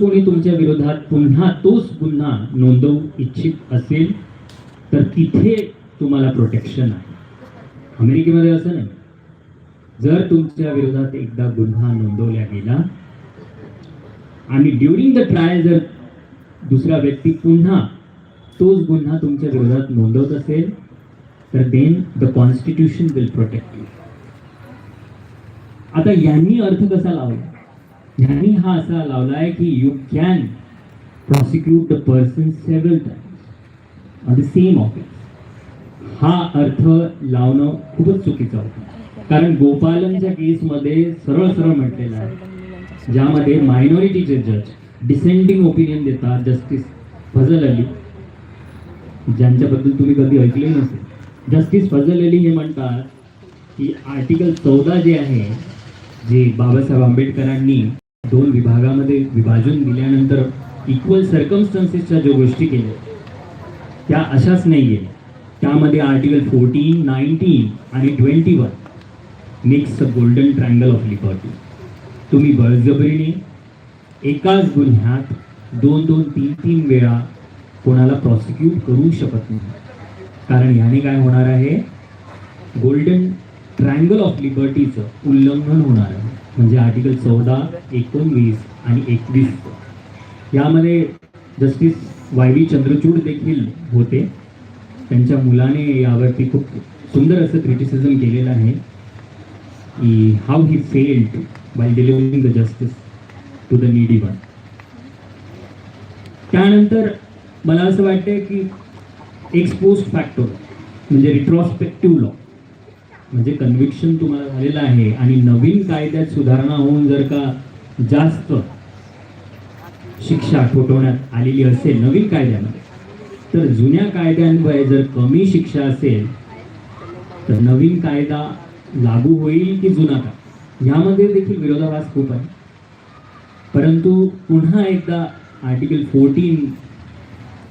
कोणी तुमच्या विरोधात पुन्हा तोच गुन्हा नोंदवू इच्छित असेल तर तिथे तुम्हाला प्रोटेक्शन आहे. अमेरिकेमध्ये असं नाही. जर तुमच्या विरोधात एकदा गुन्हा नोंदवला गेला आणि ड्युरिंग द ट्रायल जर दुसरा व्यक्ती पुन्हा तोच गुन्हा तुमच्या विरोधात नोंदवत असेल तर then the constitution will protect you आता यांनी अर्थ कसा लावला? त्यांनी हा असा लावलाय की you can prosecute the person several times on the same office हा अर्थ लावणं खूपच चुकीचं होतं. कारण गोपालनच्या केसमध्ये सरळ सरळ म्हटलेलं आहे ज्यामध्ये मायनॉरिटीचे जज डिसेंडिंग ओपिनियन देतात जस्टिस फजल अली ज्यांच्याबद्दल तुम्ही कधी ऐकले नसेल. जस्टिस फजल अली हे म्हणतात की आर्टिकल चौदा जे आहे जे बाबासाहेब आंबेडकरांनी दोन विभागामध्ये विभाजन दिल्यानंतर इक्वल सर्कमस्टन्सेसच्या ज्या गोष्टी केल्या त्या अशाच नाही आहेत त्यामध्ये आर्टिकल फोर्टीन नाईन्टीन आणि twenty one makes the golden triangle of liberty तुम्ही बळजबरीने एकाच गुन्ह्यात दोन दोन तीन तीन वेळा कोणाला प्रॉसिक्यूट करू शकत नाही. कारण याने काय होणार आहे? गोल्डन ट्रँगल ऑफ लिबर्टीचं उल्लंघन होणार आहे. म्हणजे आर्टिकल चौदा एकोणवीस आणि एकवीस. यामध्ये जस्टिस वाय व्ही चंद्रचूड देखील होते. त्यांच्या मुलाने यावरती खूप सुंदर असं क्रिटिसिझम केलेलं आहे. की how he failed by delivering the justice to the needy one त्यानंतर मला असं वाटतं की एक्सपोज फॅक्टर म्हणजे रिट्रॉस्पेक्टिव्ह लॉ म्हणजे कन्व्हिक्शन तुम्हाला झालेलं आहे आणि नवीन कायद्यात सुधारणा होऊन जर का जास्त शिक्षा ठोठवण्यात आलेली असेल नवीन कायद्यामध्ये तर जुन्या कायद्यांमुळे जर कमी शिक्षा असेल तर नवीन कायदा लागू होईल की जुना का ह्यामध्ये देखील विरोधाभास खूप आहे. परंतु पुन्हा एकदा आर्टिकल फोर्टीन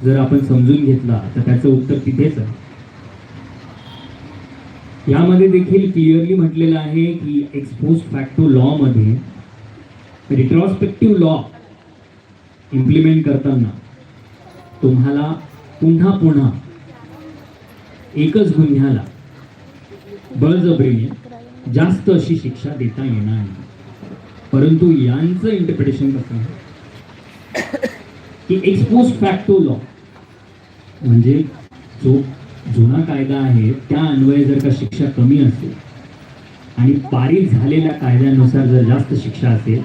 जर आपण समजून घेतला तर त्याचं उत्तर तिथेच आहे. यामध्ये देखील क्लिअरली म्हटलेलं आहे की एक्सपोज फॅक्टो लॉमध्ये रिट्रॉस्पेक्टिव्ह लॉ इम्प्लिमेंट करताना तुम्हाला पुन्हा पुन्हा एकच गुन्ह्याला बळजबरीने जास्त अशी शिक्षा देता येणार नाही. परंतु यांचं इंटरप्रिटेशन कसं आहे? की एक्सपोज फॅक्टो लॉ म्हणजे जो जुना कायदा आहे त्या अन्वये जर का शिक्षा कमी असेल आणि पारित झालेल्या कायद्यानुसार जर जास्त शिक्षा असेल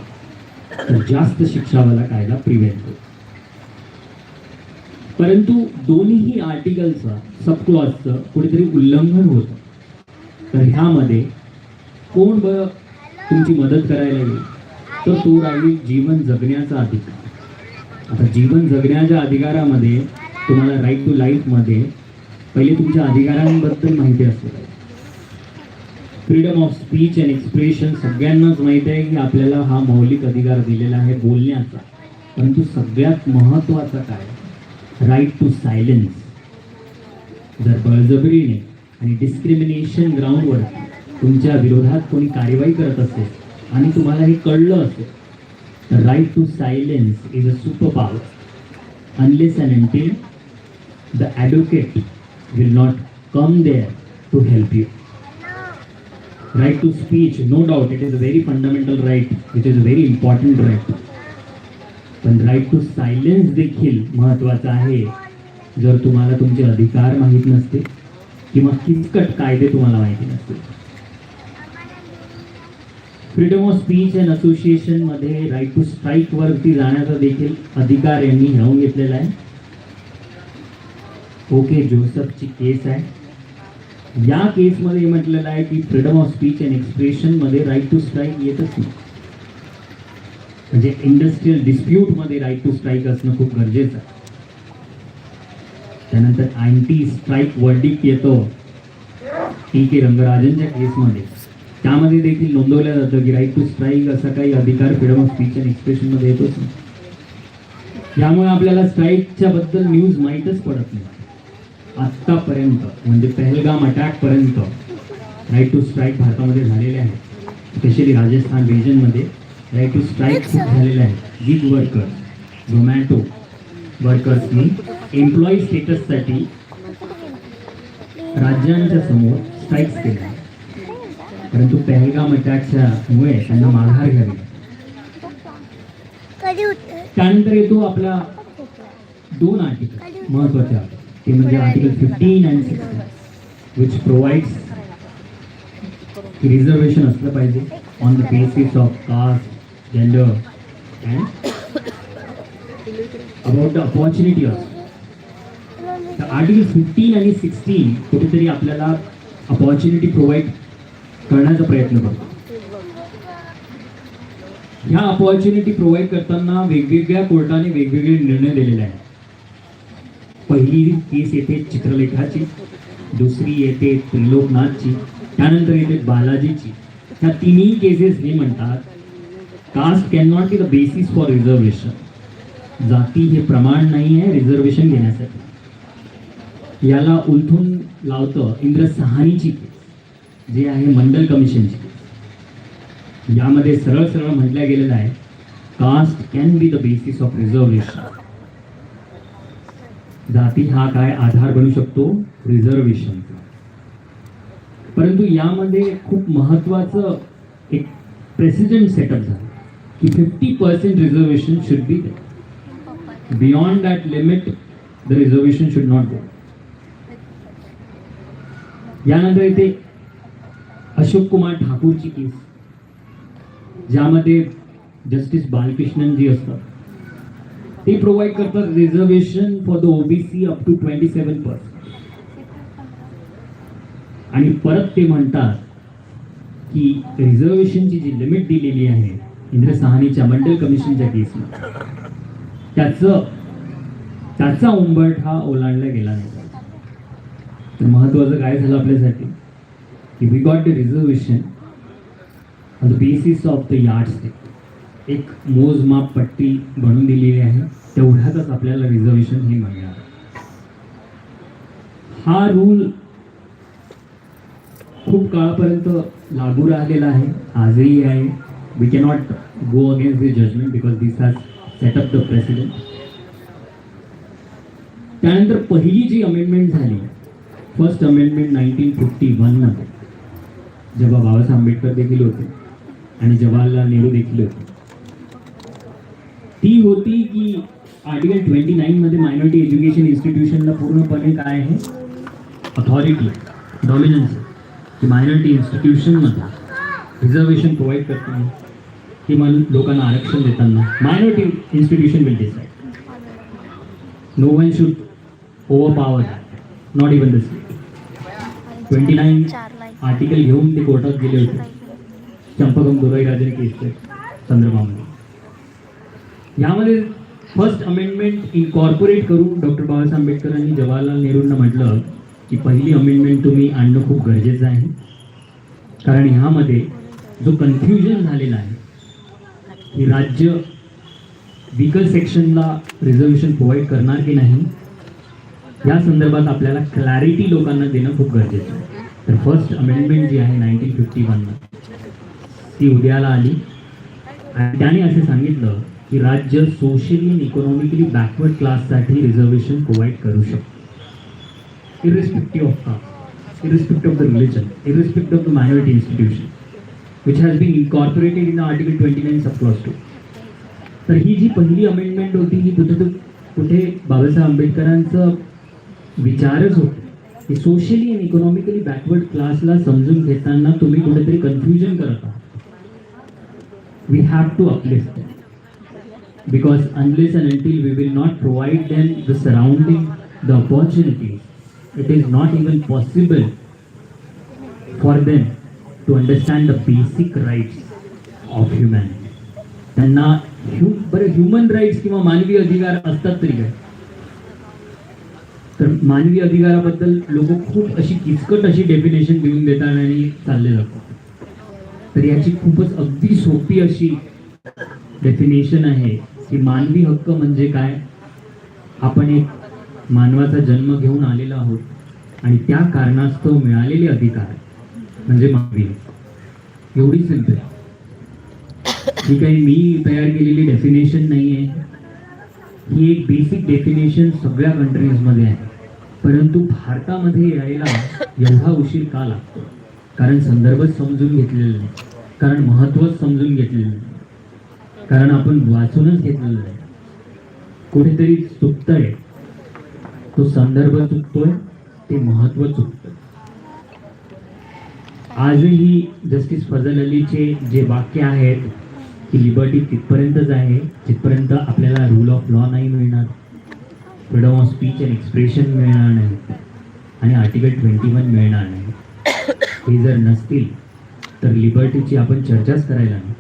तर जास्त शिक्षावाला कायदा प्रिव्हेंट होतो परंतु दोन्ही आर्टिकलचं सबक्लॉजचं कुठेतरी उल्लंघन होतं. तर ह्यामध्ये कोण ब तुमची मदत करायला येईल? तर तो राहील जीवन जगण्याचा अधिकार. आता जीवन जगण्याच्या अधिकारामध्ये तुम्हाला राईट टू लाईफमध्ये पहिले तुमच्या अधिकारांबद्दल माहिती असते freedom of speech and expression सगळ्यांनाच माहीत आहे की आपल्याला हा मौलिक अधिकार दिलेला आहे बोलण्याचा. परंतु सगळ्यात महत्त्वाचा काय? राईट टू सायलेन्स जर बळजबरीने आणि डिस्क्रिमिनेशन ग्राउंडवर तुमच्या विरोधात कोणी कारवाई करत असेल आणि तुम्हाला हे कळलं असेल तर right to silence is a super power unless and until the advocate will not come there to help you. Right to speech, no doubt, it is a very fundamental right, which is a very important right. पण right to silence देखील महत्त्वाचा आहे जर तुम्हाला तुमचे अधिकार माहीत नसते किंवा किचकट कायदे तुम्हाला माहिती नसते फ्रीडम ऑफ स्पीच अँड असोसिएशनमध्ये राईट टू स्ट्राईक वरती जाण्याचा देखील अधिकार यांनी हिरावून घेतलेला आहे ओके जोसफची केस आहे. या केसमध्ये म्हटलेलं आहे की फ्रीडम ऑफ स्पीच अँड एक्सप्रेशनमध्ये राईट टू स्ट्राईक येतच नाही. म्हणजे इंडस्ट्रीयल डिस्प्यूटमध्ये राईट टू स्ट्राईक असणं खूप गरजेचं आहे. त्यानंतर अँटी स्ट्राईक वर्डिक येतो. टी के रंगराजनच्या केसमध्ये. त्यामध्ये देखील नोंदवलं जातं की राईट टू स्ट्राईक असा काही अधिकार फ्रीडम ऑफ स्पीच अँड एक्सप्रेशनमध्ये येतोच नाही. त्यामुळे आपल्याला स्ट्राईकच्या बद्दल न्यूज माहीतच पडत नाही. आत्तापर्यंत म्हणजे पहलगाम अटॅकपर्यंत राईट टू स्ट्राईक भारतामध्ये झालेले आहेत स्पेशली राजस्थान रिजनमध्ये राईट टू स्ट्राईक खूप झालेले आहेत गिग वर्कर झोमॅटो वर्कर्सनी एम्प्लॉई स्टेटससाठी राज्यांच्या समोर स्ट्राईक्स केल्या परंतु पहलगाम अटॅकच्या मुळे त्यांना माघार घ्यावी. त्यानंतर येतो आपला दोन आर्टिकल महत्त्वाचे. ते म्हणजे article fifteen and sixteen which provides की रिझर्वेशन असलं पाहिजे on the basis of caste gender and about the opportunity of article fifteen आणि सिक्स्टीन कुठेतरी आपल्याला अपॉर्च्युनिटी प्रोव्हाइड करण्याचा प्रयत्न करतो ह्या अपॉर्च्युनिटी प्रोव्हाइड करताना वेगवेगळ्या कोर्टाने वेगवेगळे निर्णय दिलेले आहेत. पहिली केस येते चित्रलेखाची दुसरी येते त्रिलोकनाथची त्यानंतर येते बालाजीची. ह्या तिन्ही केसेस हे म्हणतात caste can not be the basis for reservation जाती हे प्रमाण नाही आहे रिझर्वेशन घेण्यासाठी. याला उलथून लावतं इंद्र सहानीची केस जे आहे मंडल कमिशनची केस यामध्ये सरळ सरळ म्हटलं गेलेलं आहे caste can be the basis of reservation जाती हा काय आधार बनू शकतो? रिझर्वेशनचा परंतु यामध्ये खूप महत्वाचं एक प्रेसिडेंट सेटअप झालं की fifty percent reservation should be beyond that limit the reservation should not go यानंतर इथे अशोक कुमार ठाकूरची केस ज्यामध्ये जस्टिस बालकृष्णन जी असतात. ते प्रोव्हाइड करतात reservation for the OBC up to twenty seven percent आणि परत ते म्हणतात की रिझर्वेशनची जी लिमिट दिलेली आहे इंद्र सहानीच्या मंडल कमिशनच्या केसमध्ये त्याचं त्याचा उंबट हा ओलांडला गेला नाही. तर महत्वाचं काय झालं आपल्यासाठी? की we got the reservation on the basis of the yard state एक मोजमाप पट्टी बनून दिलेली आहे. तेवढ्यातच आपल्याला रिझर्वेशन हे मिळणार. हा रूल खूप काळापर्यंत लागू राहिलेला आहे. आजही आहे. We cannot go against this judgment because this has set up the precedent त्यानंतर पहिली जी अमेंडमेंट झाली फर्स्ट अमेंडमेंट नाईन्टीन फिफ्टी वनमध्ये जेव्हा बाबासाहेब आंबेडकर देखील होते आणि जवाहरलाल नेहरू देखील होते. ती होती की आर्टिकल ट्वेंटी नाईनमध्ये मायनॉरिटी एज्युकेशन इन्स्टिट्यूशनला पूर्णपणे काय आहे? अथॉरिटी डॉमिनन्स की मायनॉरिटी इन्स्टिट्यूशनमध्ये रिझर्वेशन प्रोव्हाइड करताना किंवा लोकांना आरक्षण देताना minority institution will decide no one should over power not even the twenty nine article घेऊन ते कोर्टात गेले होते. चंपकम दोराईराजेने केस संदर्भामध्ये यामध्ये फर्स्ट अमेंडमेंट इनकॉर्पोरेट करून डॉक्टर बाबासाहेब आंबेडकरांनी जवाहरलाल नेहरूंना म्हटलं की पहिली अमेंडमेंट तुम्ही आणणं खूप गरजेचं आहे. कारण ह्यामध्ये जो कन्फ्युजन झालेला आहे की राज्य विकल सेक्शनला रिझर्वेशन प्रोव्हाइड करणार की नाही या संदर्भात आपल्याला क्लॅरिटी लोकांना देणं खूप गरजेचं आहे. तर फर्स्ट अमेंडमेंट जी आहे नाईन्टीन फिफ्टी वनला ती उद्याला आली. आणि त्याने असे सांगितलं की राज्य सोशली आणि इकॉनॉमिकली बॅकवर्ड क्लाससाठी रिझर्वेशन प्रोव्हाइड करू शकतो. Irrespective of caste irrespective of the religion irrespective of the minority institution which has been incorporated in article twenty nine sub clause two तर ही जी पहिली अमेंडमेंट होती ही कुठे कुठे बाबासाहेब आंबेडकरांचं विचारच होते. की सोशली अँड इकॉनॉमिकली बॅकवर्ड क्लासला समजून घेताना तुम्ही कुठेतरी कन्फ्युजन करत आहात. We have to uplift because unless and until we will not provide them the surrounding the opportunities it is not even possible for them to understand the basic rights of humanity त्यांना ह्यू बरं human rights किंवा मानवी अधिकार असतात तरी काय तर मानवी अधिकाराबद्दल लोक खूप अशी किचकट अशी डेफिनेशन देऊन देतात आणि चालले जातात तर याची खूपच अगदी सोपी अशी डेफिनेशन आहे की मानवी हक्क म्हणजे काय? आपण एक मानवाचा जन्म घेऊन आलेला आहोत आणि त्या कारणास्तव मिळालेले अधिकार म्हणजे मानवी हक्क. एवढी सिंपल ही काही मी तयार केलेली डेफिनेशन नाही आहे ही एक बेसिक डेफिनेशन सगळ्या कंट्रीजमध्ये आहे. परंतु भारतामध्ये यायला एवढा उशीर का लागतो? कारण संदर्भच समजून घेतलेला नाही. कारण महत्वच समजून घेतलेलं नाही. कारण आपण वाचूनच घेतलेलं नाही कुठेतरी चुकतंय. तो संदर्भ चुकतोय ते महत्त्व चुकतंय. आजही जस्टिस फजल अलीचे जे वाक्य आहेत की लिबर्टी तिथपर्यंतच आहे जिथपर्यंत आपल्याला रूल ऑफ लॉ नाही मिळणार. Freedom of speech and expression मिळणार नाही. आणि आर्टिकल ट्वेंटी वन मिळणार नाही. हे जर नसतील तर लिबर्टीची आपण चर्चाच करायला नाही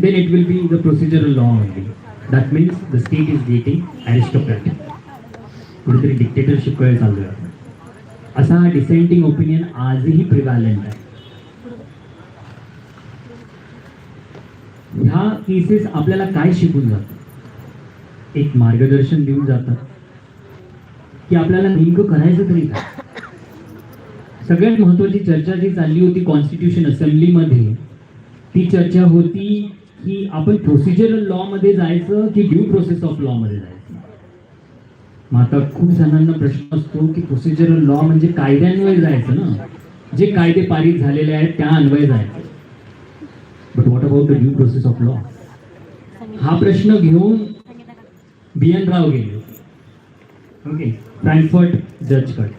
then it will be the procedural law only. That means the state is getting aristocratic. कुठेतरी डिक्टेटरशिपकडे चालू आहे असा हा डिसेंटिंग ओपिनियन आजही प्रिव्हॅलंट आहे ह्या केसेस आपल्याला काय शिकून जातात एक मार्गदर्शन देऊन जातात की आपल्याला नेमकं करायचं तरी काय सगळ्यात महत्वाची चर्चा जी चालली होती कॉन्स्टिट्यूशन असेंब्लीमध्ये ती चर्चा होती की आपण प्रोसिजरल लॉ मध्ये जायचं की ड्यू प्रोसेस ऑफ लॉ मध्ये जायचं? मग आता खूप जणांना प्रश्न असतो की प्रोसिजरल लॉ म्हणजे कायद्यान्वये जायचं ना? जे कायदे पारित झालेले आहेत त्या अन्वये जायचं. But what about the due process of law हा प्रश्न घेऊन बी एन राव गेले. ओके फ्रँकफर्ट जजकडे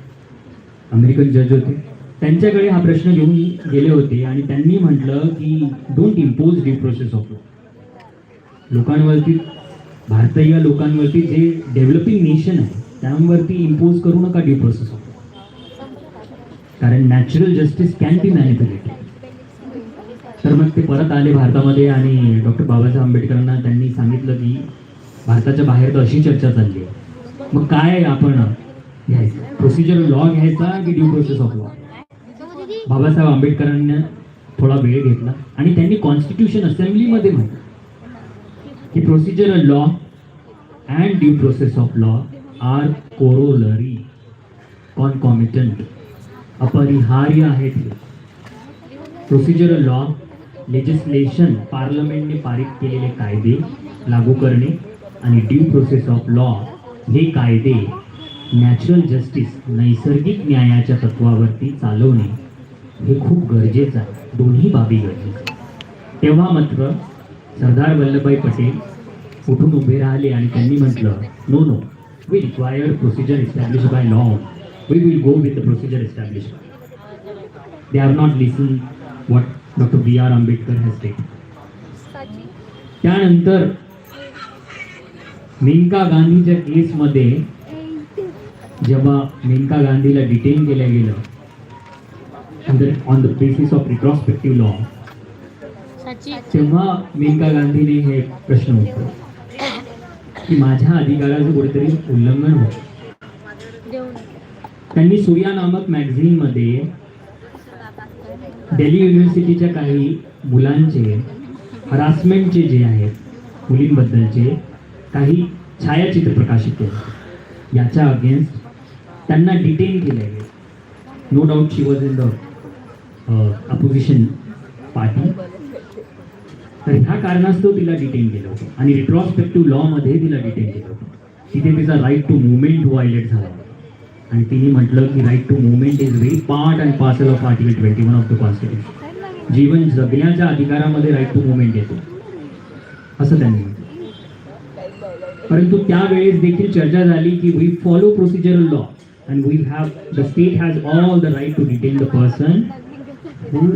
अमेरिकन जज होते. त्यांच्याकडे हा प्रश्न घेऊन गेले होते आणि त्यांनी म्हटलं की don't impose due process of law लोकांवरती भारतीय लोकांवरती जे डेव्हलपिंग नेशन आहे त्यांवरती इम्पोज करू नका ड्यू प्रोसेस ऑफ कारण natural justice can be manipulated तर मग ते परत आले भारतामध्ये आणि डॉक्टर बाबासाहेब आंबेडकरांना त्यांनी सांगितलं की भारताच्या बाहेर तर अशी चर्चा चालली आहे. मग काय आपण घ्यायचं? प्रोसिजर लॉ घ्यायचा की due process of law Babasaheb आंबेडकरांना थोडा वेळ घेतला. आणि त्यांनी कॉन्स्टिट्यूशन असेंब्लीमध्ये म्हटलं की procedure law and due process of law are corollary concomitant अपरिहार्य आहेत. प्रोसिजरल लॉ लेजिस्लेशन पार्लमेंटने पारित केलेले कायदे लागू करणे आणि ड्यू प्रोसेस ऑफ लॉ हे कायदे नॅचरल जस्टिस नैसर्गिक न्यायाच्या तत्वावरती चालवणे हे खूप गरजेचं आहे. दोन्ही बाबी गरजेचं तेव्हा मात्र सरदार वल्लभभाई पटेल उठून उभे राहिले आणि त्यांनी म्हटलं no no we require procedure establish by law we will go with the procedure establish by they are not listen what doctor B R Ambedkar has state त्यानंतर मेनका गांधीच्या केसमध्ये जेव्हा मेनका गांधीला डिटेन केलं गेलं on the basis of retrospective law तेव्हा मेनका गांधीने हे प्रश्न उत्तर की माझ्या अधिकाराचं कुठेतरी उल्लंघन होतं. त्यांनी सूर्या नामक मॅगझिनमध्ये दिल्ली युनिव्हर्सिटीच्या काही मुलांचे हरासमेंटचे जे आहेत मुलींबद्दलचे काही छायाचित्र प्रकाशित केले. याच्या अगेन्स्ट त्यांना डिटेन केले no doubt she was in the opposition party तर ह्या कारणास्तव तिला डिटेन केलं होतं. आणि रिट्रॉस्पेक्टिव्ह लॉमध्ये तिला डिटेन केलं होतं. तिथे तिचा राईट टू मुवमेंट व्हायलेट झाला. आणि तिने म्हटलं की right to movement is very part and parcel of article twenty one of the constitution जीवन जगण्याच्या अधिकारामध्ये राईट टू मुवमेंट येतो. असं त्यांनी म्हटलं. परंतु त्यावेळेस देखील चर्चा झाली की we follow procedural law and we have the state has all the right to detain the person who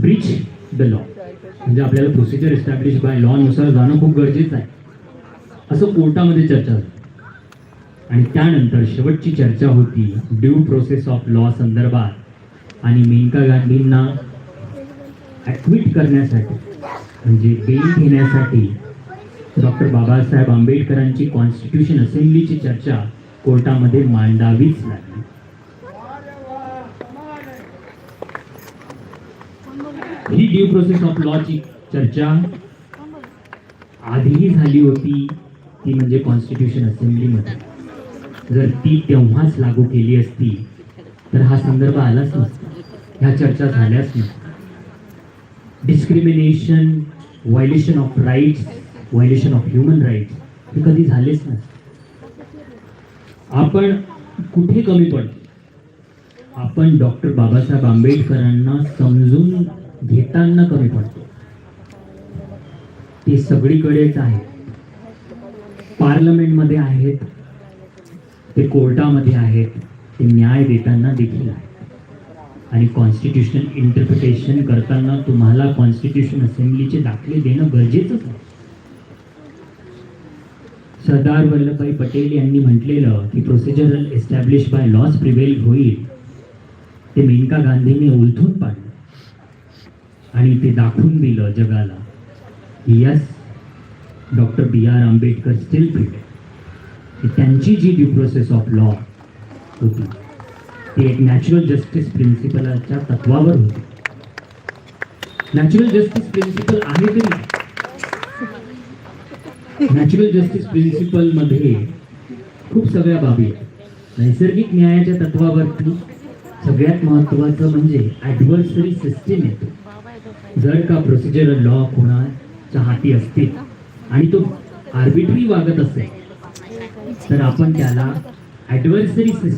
breach the law म्हणजे आपल्याला प्रोसिजर एस्टॅब्लिश बाय लॉनुसार जाणं खूप गरजेचं आहे. असं कोर्टामध्ये चर्चा झाली. आणि त्यानंतर शेवटची चर्चा होती ड्यू प्रोसेस ऑफ लॉ संदर्भात. आणि मेनका गांधींना ॲक्विट करण्यासाठी म्हणजे बेल घेण्यासाठी डॉक्टर बाबासाहेब आंबेडकरांची कॉन्स्टिट्यूशन असेंब्लीची चर्चा कोर्टामध्ये मांडावीच लागली. ही ड्यू प्रोसेस ऑफ लॉची चर्चा आधीही झाली होती ती म्हणजे कॉन्स्टिट्यूशन असेंब्लीमध्ये जर ती तेव्हाच लागू केली असती तर हा संदर्भ आलाच नसता. ह्या चर्चा झाल्याच नसत्या discrimination violation of rights violation of human rights हे कधी झालेच नाही आपण कुठे कमी पडतो? आपण डॉक्टर बाबासाहेब आंबेडकरांना समजून घेताना कमी पडतो. ते सगळीकडेच आहे. पार्लमेंटमध्ये आहेत. ते कोर्टामध्ये आहेत. ते न्याय देताना देखील आहे. आणि कॉन्स्टिट्युशन इंटरप्रिटेशन करताना तुम्हाला कॉन्स्टिट्यूशन असेंब्लीचे दाखले देणं गरजेचंच आहे. सरदार वल्लभभाई पटेल यांनी म्हटलेलं की procedural establish by laws prevail होईल. ते मेनका गांधींनी उलथून पाडलं. आणि ते दाखवून दिलं जगाला की yes doctor B R Ambedkar still fit त्यांची जी ड्यू प्रोसेस ऑफ लॉ होती ती एक नॅचरल जस्टिस प्रिन्सिपलच्या तत्वावर होती. नॅचरल जस्टिस प्रिन्सिपल आहे तरी नॅचरल जस्टिस प्रिन्सिपलमध्ये खूप सगळ्या बाबी आहेत. नैसर्गिक न्यायाच्या तत्वावरती सगळ्यात महत्वाचं म्हणजे ॲडव्हर्सरी सिस्टीम येतो. जर का प्रोसिजरल लॉ कोणाच्या हाती असतील आणि तो आर्बिट्री वागत असेल तर आपण त्याला ॲडव्हर्सरी सिस्टीम